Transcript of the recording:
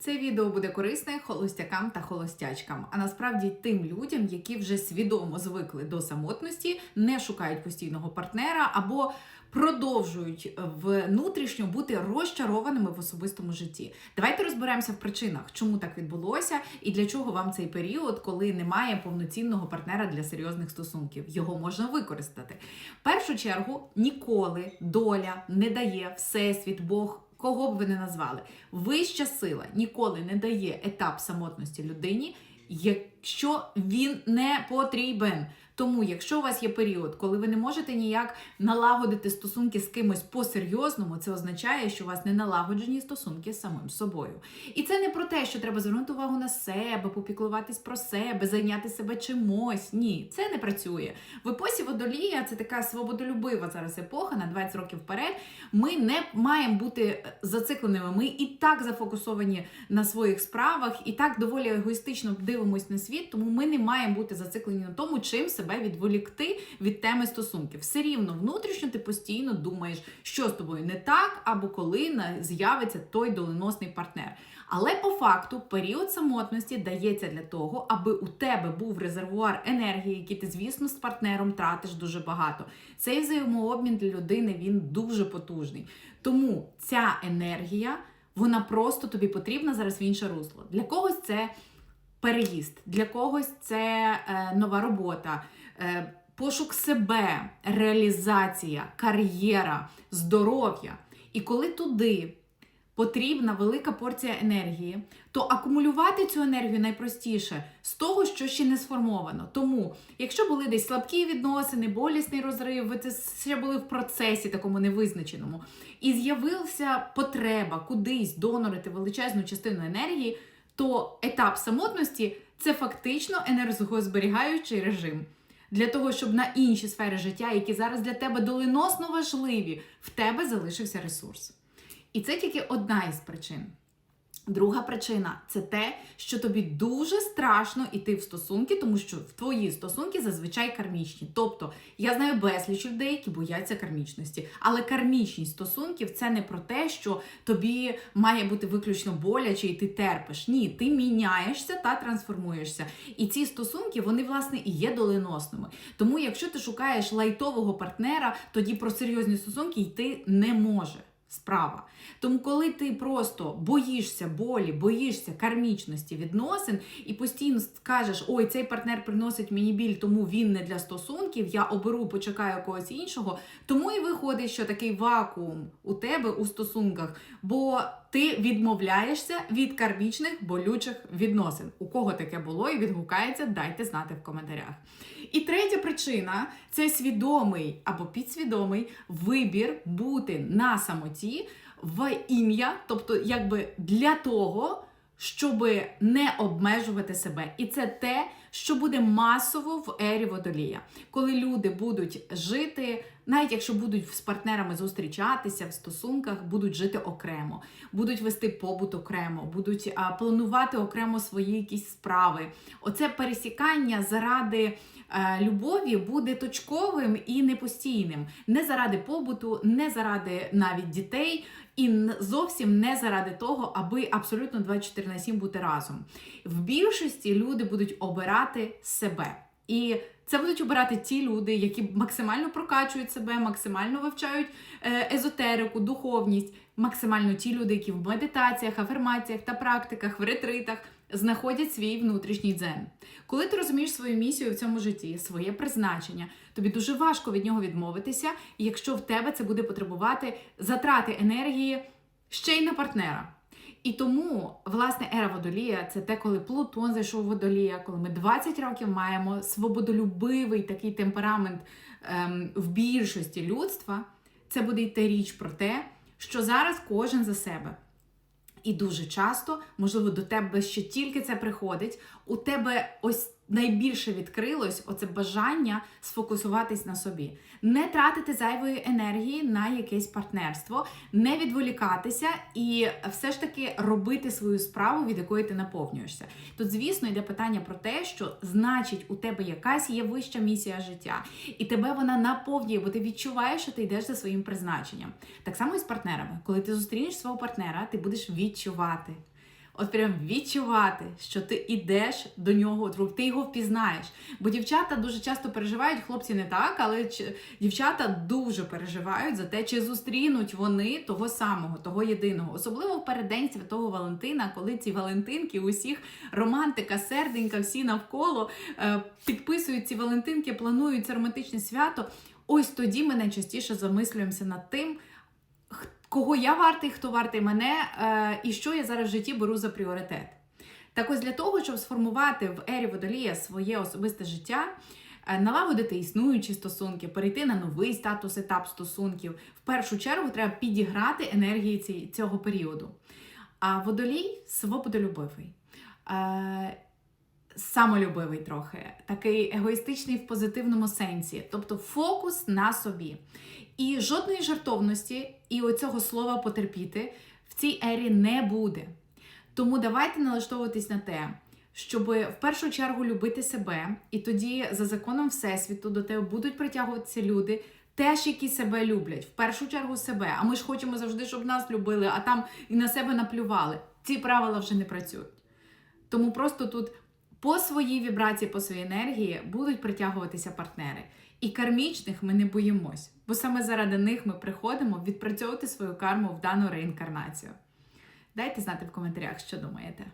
Це відео буде корисне холостякам та холостячкам, а насправді тим людям, які вже свідомо звикли до самотності, не шукають постійного партнера або продовжують внутрішньо бути розчарованими в особистому житті. Давайте розберемося в причинах, чому так відбулося, і для чого вам цей період, коли немає повноцінного партнера для серйозних стосунків. Його можна використати. В першу чергу ніколи доля не дає всесвіт, Бог. Кого б ви не назвали, вища сила ніколи не дає етап самотності людині, якщо він не потрібен. Тому, якщо у вас є період, коли ви не можете ніяк налагодити стосунки з кимось по-серйозному, це означає, що у вас не налагоджені стосунки з самим собою. І це не про те, що треба звернути увагу на себе, попіклуватись про себе, зайняти себе чимось. Ні, це не працює. В епосі водолія це така свободолюбива зараз епоха на 20 років вперед. Ми не маємо бути зацикленими. Ми і так зафокусовані на своїх справах, і так доволі егоїстично дивимось на світ, тому ми не маємо бути зациклені на тому, чим себе відволікти від теми стосунків. Все рівно внутрішньо ти постійно думаєш, що з тобою не так, або коли з'явиться той доленосний партнер. Але по факту період самотності дається для того, аби у тебе був резервуар енергії, який ти, звісно, з партнером тратиш дуже багато. Цей взаємообмін для людини він дуже потужний. Тому ця енергія, вона просто тобі потрібна зараз в інше русло. Для когось це переїзд, для когось це е, нова робота, пошук себе, реалізація, кар'єра, здоров'я. І коли туди потрібна велика порція енергії, то акумулювати цю енергію найпростіше з того, що ще не сформовано. Тому, якщо були десь слабкі відносини, болісний розрив, ви це ще були в процесі такому невизначеному, і з'явилася потреба кудись донорити величезну частину енергії, то етап самотності це фактично енергозберігаючий режим. Для того, щоб на інші сфери життя, які зараз для тебе доленосно важливі, в тебе залишився ресурс. І це тільки одна із причин. Друга причина це те, що тобі дуже страшно йти в стосунки, тому що в твої стосунки зазвичай кармічні. Тобто я знаю безліч людей, які бояться кармічності. Але кармічність стосунків це не про те, що тобі має бути виключно боляче і ти терпиш. Ні, ти міняєшся та трансформуєшся. І ці стосунки, вони, власне, і є доленосними. Тому, якщо ти шукаєш лайтового партнера, тоді про серйозні стосунки йти не може справа. Тому, коли ти просто боїшся болі, боїшся кармічності відносин і постійно скажеш, ой, цей партнер приносить мені біль, тому він не для стосунків, я оберу, почекаю когось іншого. Тому і виходить, що такий вакуум у тебе у стосунках, бо ти відмовляєшся від кармічних болючих відносин. У кого таке було і відгукається, дайте знати в коментарях. І третя причина це свідомий або підсвідомий вибір бути на самоті в ім'я, тобто, якби для того, щоб не обмежувати себе. І це те, що буде масово в ері водолія, коли люди будуть жити, навіть якщо будуть з партнерами зустрічатися в стосунках, будуть жити окремо, будуть вести побут окремо, будуть а, планувати окремо свої якісь справи. Оце пересікання заради. е, Любові буде точковим і непостійним, не заради побуту, не заради навіть дітей, і зовсім не заради того, аби абсолютно 24 на 7 бути разом. В більшості люди будуть обирати себе. І це будуть обирати ті люди, які максимально прокачують себе, максимально вивчають е, езотерику, духовність, максимально ті люди, які в медитаціях, афірмаціях та практиках, в ретритах знаходять свій внутрішній дзен. Коли ти розумієш свою місію в цьому житті, своє призначення, тобі дуже важко від нього відмовитися, якщо в тебе це буде потребувати затрати енергії ще й на партнера. І тому, власне, ера водолія це те, коли Плутон зайшов в водолія, коли ми 20 років маємо свободолюбивий такий темперамент ем, в більшості людства. Це буде йти річ про те, що зараз кожен за себе. І дуже часто, можливо, до тебе ще тільки це приходить, у тебе ось найбільше відкрилось оце бажання сфокусуватись на собі, не тратити зайвої енергії на якесь партнерство, не відволікатися і все ж таки робити свою справу, від якої ти наповнюєшся. Тут, звісно, йде питання про те, що значить у тебе якась є вища місія життя, і тебе вона наповнює, бо ти відчуваєш, що ти йдеш за своїм призначенням. Так само і з партнерами. Коли ти зустрінеш свого партнера, ти будеш відчувати. От прям відчувати, що ти йдеш до нього, ти його впізнаєш. Бо дівчата дуже часто переживають, хлопці не так, але дівчата дуже переживають за те, чи зустрінуть вони того самого, того єдиного. Особливо в переддень Святого Валентина, коли ці Валентинки, усіх романтика, серденька, всі навколо е, підписують ці Валентинки, планують це романтичне свято. Ось тоді ми найчастіше замислюємося над тим, х- кого я вартий, хто вартий мене, е, і що я зараз в житті беру за пріоритет. Так ось для того, щоб сформувати в ері водолія своє особисте життя, е, налагодити існуючі стосунки, перейти на новий статус, етап стосунків, в першу чергу треба підіграти енергії цього періоду. А водолій свободолюбивий. Самолюбивий трохи, такий егоїстичний в позитивному сенсі, тобто фокус на собі. І жодної жартовності і оцього слова потерпіти в цій ері не буде. Тому давайте налаштовуватись на те, щоб в першу чергу любити себе, і тоді за законом Всесвіту до тебе будуть притягуватися люди, теж які себе люблять, в першу чергу себе. А ми ж хочемо завжди, щоб нас любили, а там і на себе наплювали. Ці правила вже не працюють. Тому просто тут по своїй вібрації, по своїй енергії будуть притягуватися партнери. І кармічних ми не боїмось, бо саме заради них ми приходимо відпрацьовувати свою карму в дану реінкарнацію. Дайте знати в коментарях, що думаєте.